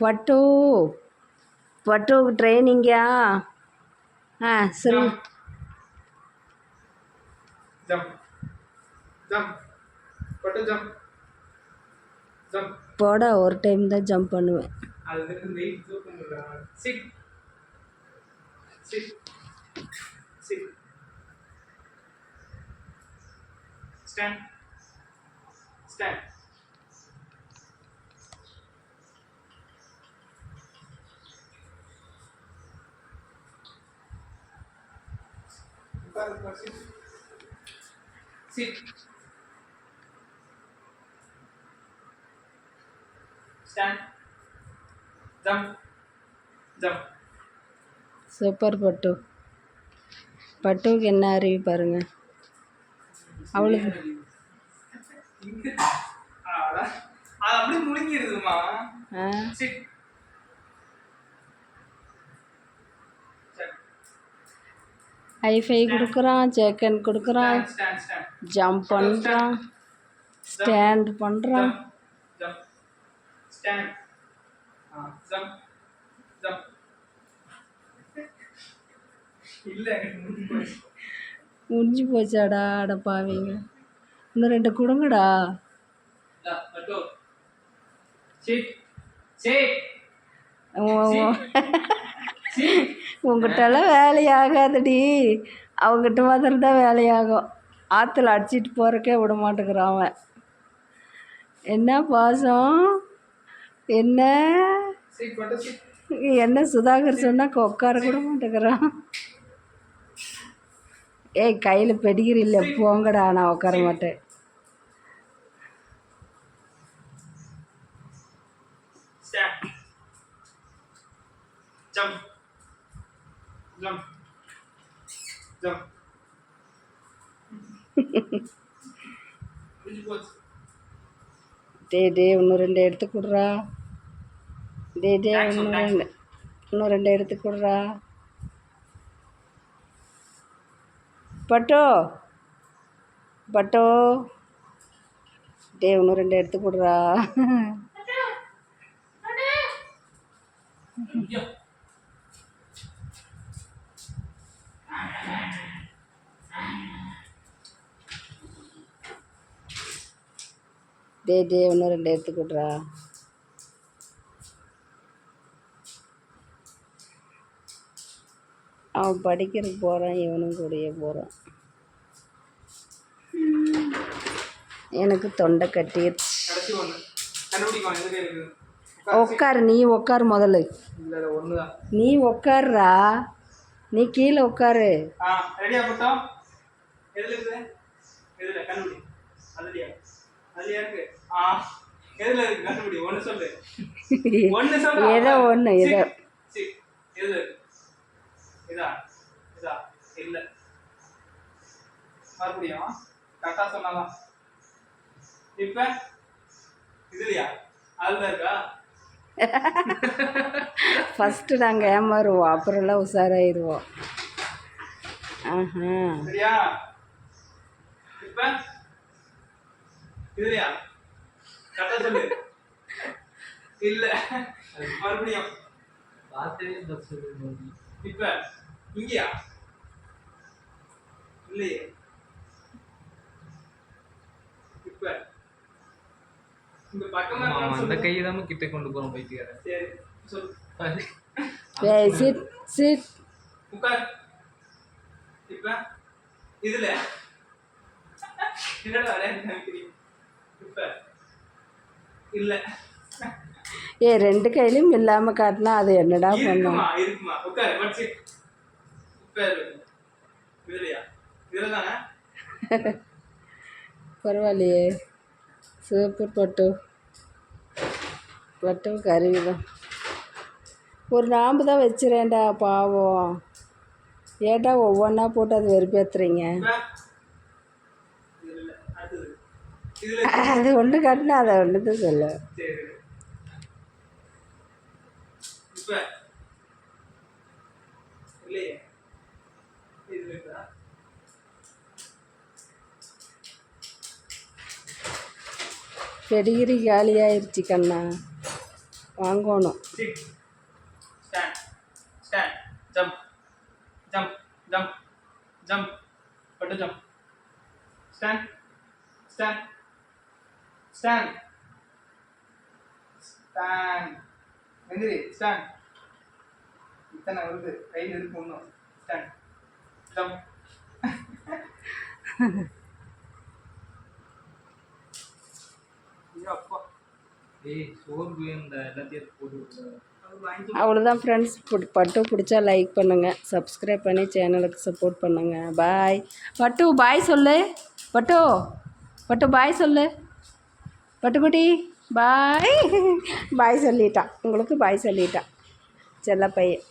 பட்டு பட்டுவுக்கு ட்ரைனிங்கா? ஆ சரி போட ஒரு டைம் தான் ஜம்ப் பண்ணுவேன். வந்து வெயிட் தூக்க முடியல sit sit sit stand stand உட்காரு உட்காரு sit sit stand jump jump super Pattu. பட்டுவுக்கு என்ன அறிவு பாருங்க. அவளுக்கு அப்படியே முழுங்கிருதுமா ஆ சிட் ஹைஃபை கொடுக்குறான் செகண்ட் கொடுக்குறான் ஜம்ப் பண்ணுறான் ஸ்டாண்ட் பண்ணுறான் முடிஞ்சு போச்சு. முடிஞ்சு போச்சாடா அட பாவீங்க. இன்னும் ரெண்டு கொடுங்கடா. இந்தா, பட்டு சிட் சிட் உங்ககிட்டலாம் வேலையாகாதடி. அவங்ககிட்ட மாத்திரம் தான் வேலையாகும். ஆற்றுல அடிச்சிட்டு போகிறக்கே விட மாட்டேங்கிறான் அவன். என்ன பாசம்? என்ன? என்ன சுதாகர் சொன்னால் உட்கார கூட மாட்டேங்கிறான். ஏய் கையில் பெடிகிரி இல்லை போங்கடா நான் உட்கார மாட்டேன். Jump. முடிஞ்சு போச்சு டே டே இன்னும் ரெண்டு எடுத்து கொடுறா. டே டே இன்னும் ரெண்டு. இன்னும் ரெண்டு எடுத்து கொடுறா. பட்டோ. பட்டோ. டே இன்னும் ரெண்டு எடுத்து கொடுறா. ஐயோ. டே டே இன்னும் ரெண்டு எடுத்துக்கிட்றா அவன் படிக்கிறதுக்கு போகிறான் இவனும் கூடயே போகிறான் எனக்கு தொண்டை கட்டிடுச்சு உக்காரு உட்காரு நீ உட்காரு முதல்ல. நீ உட்காருடா நீ கீழே உட்காரு ரெடியா எதுல இருக்கு கண்டுபிடி? ஒன்று சொல்லு. ஏதோ ஒன்று ஏதோ. சி எது? இதா இதா. இல்ல. மறுபடியும் கரெக்டா சொன்னாதான். இப்ப இதுலயா? அதுல இருக்கா? ஃபஸ்ட்டு நாங்கள் ஏமாறுவோம் அப்புறம்லாம் உஷாராயிருவோம். ஆஹா. சரியா? இப்ப இதுலயா? கரெக்டா சொல்லு. இல்ல. மறுபடியும். இப்ப இங்கயா? இல்லையே. இப்ப இந்த பக்கமா அந்த சொல்லு. கையை தான் கிட்ட கொண்டு போறோம் பைத்தியார சரி சொல்லு. ஏய் சிட் சிட் உட்கார். இப்ப இதுல. என்னடா நினைக்கிறீங்க? இல்ல. ஏ ரெண்டு கையிலையும் இல்லாமல் காட்டினா அது என்னடா பண்ணும் இருக்குமா? உட்காரு படிச்சு பரவாயில்லையே. சூப்பர் பட்டு. பட்டு கருவி தான். ஒரு நாம்பு தான் வச்சுறேன்டா பாவம். ஏன்டா ஒவ்வொன்றா போட்டு அது வெறுப்பேத்துறீங்க இப்ப இதுல இல்ல. அடுத்தது இதுல அது ஒன்று கட்டினா அதை ஒன்று தான் சொல்ல பெடிகிரி காலியாயிருச்சு கண்ணா வாங்கணும் Sit. Stand. Stand. Jump Jump. Jump Jump. Put. Stand. Stand. Stand. Stand. எந்திரி ஸ்டாண்ட் இத்தனை வருது. கையில் இருக்கு ஒன்றும் ஸ்டாண்ட் ஜம்ப் போட்டு அவ்வளோதான் ஃப்ரெண்ட்ஸ் பிடிச்சா லைக் பண்ணுங்கள் சப்ஸ்கிரைப் பண்ணி சேனலுக்கு சப்போர்ட் பண்ணுங்கள் பாய் பட்டு பாய் சொல்லு. பட்டு பட்டு பாய் சொல்லு. பட்டுக்குட்டி பாய் பாய் சொல்லிட்டான் உங்களுக்கு பாய் சொல்லிட்டான் செல்ல பையன்